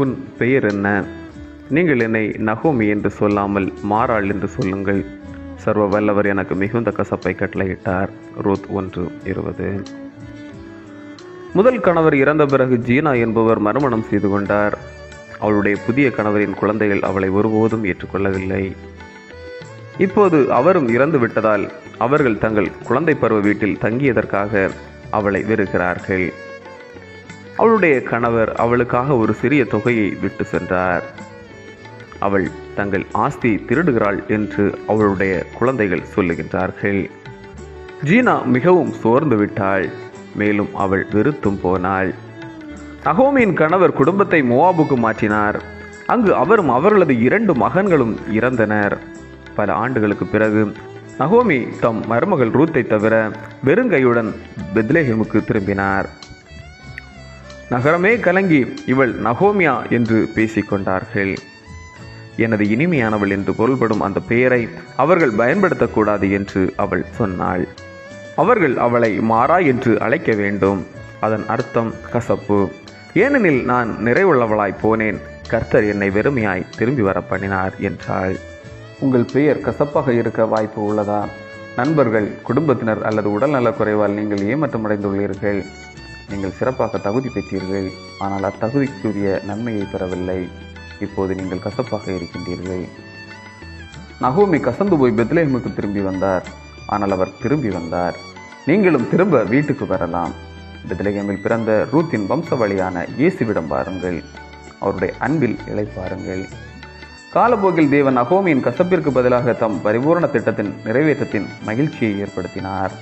உன் பெயர் என்ன? நீங்கள் என்னை நகோமி என்று சொல்லாமல் மாறாள் என்று சொல்லுங்கள். சர்வ வல்லவர் எனக்கு மிகுந்த கசப்பை கட்டளையிட்டார். ரூத் ஒன்று இருபது. முதல் கணவர் இறந்த பிறகு ஜீனா என்பவர் மறுமணம் செய்து கொண்டார். அவளுடைய புதிய கணவரின் குழந்தைகள் அவளை ஒருபோதும் ஏற்றுக்கொள்ளவில்லை. இப்போது அவரும் இறந்து விட்டதால் அவர்கள் தங்கள் குழந்தை பருவ வீட்டில் தங்கியதற்காக அவளை வெறுக்கிறார்கள். அவளுடைய கணவர் அவளுக்காக ஒரு சிறிய தொகையை விட்டு சென்றார். அவள் தங்கள் ஆஸ்தி திருடுகிறாள் என்று அவளுடைய குழந்தைகள் சொல்லுகின்றார்கள். ஜீனா மிகவும் சோர்ந்து விட்டாள். மேலும் அவள் வெறுத்தும் போனாள். நகோமியின் கணவர் குடும்பத்தை மோவாபுக்கு மாற்றினார். அங்கு அவரும் அவர்களது இரண்டு மகன்களும் இறந்தனர். பல ஆண்டுகளுக்கு பிறகு நகோமி தம் மருமகள் ரூத்தை தவிர வெறுங்கையுடன் பெத்லேஹிமுக்கு திரும்பினார். நகரமே கலங்கி இவள் நகோமியா என்று பேசிக்கொண்டார்கள். எனது இனிமையானவள் என்று பொருள்படும் அந்த பெயரை அவர்கள் பயன்படுத்தக்கூடாது என்று அவள் சொன்னாள். அவர்கள் அவளை மாறா என்று அழைக்க வேண்டும். அதன் அர்த்தம் கசப்பு. ஏனெனில் நான் நிறைவுள்ளவளாய் போனேன். கர்த்தர் என்னை வெறுமையாய் திரும்பி வர பண்ணினார் என்றாள். உங்கள் பெயர் கசப்பாக இருக்க வாய்ப்பு உள்ளதா? நண்பர்கள் குடும்பத்தினர் அல்லது உடல்நலக் குறைவால் நீங்கள் ஏமாற்றமடைந்துள்ளீர்கள். நீங்கள் சிறப்பாக தகுதி பெற்றீர்கள் ஆனால் அத்தகுதிக்குரிய நன்மையை பெறவில்லை. இப்போது நீங்கள் கசப்பாக இருக்கின்றீர்கள். நகோமி கசந்து போய் பெத்லேஹமுக்கு திரும்பி வந்தார். ஆனால் அவர் திரும்பி வந்தார். நீங்களும் திரும்ப வீட்டுக்கு வரலாம். பெத்லேஹேமில் பிறந்த ரூத்தின் வம்சவழியான இயேசுவிடம் பாருங்கள் அவருடைய அன்பில் இழைப்பாருங்கள் காலப்போக்கில் தேவன் அகோமியின் கசப்பிற்கு பதிலாக தம் பரிபூரண திட்டத்தின் நிறைவேற்றத்தின் மகிழ்ச்சியை ஏற்படுத்தினார்.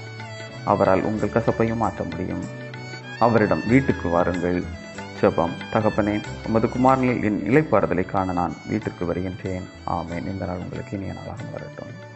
அவரால் உங்கள் கசப்பையும் மாற்ற முடியும். அவரிடம் வீட்டுக்கு வாருங்கள். ஜெபம் தகப்பனே உமது குமாரனில் என் இலைப்பாறுதலை காண நான் வீட்டிற்கு வருகின்றேன். ஆமேன். இந்த நாள் உங்களுக்கு இனிய நாளாக வரட்டும்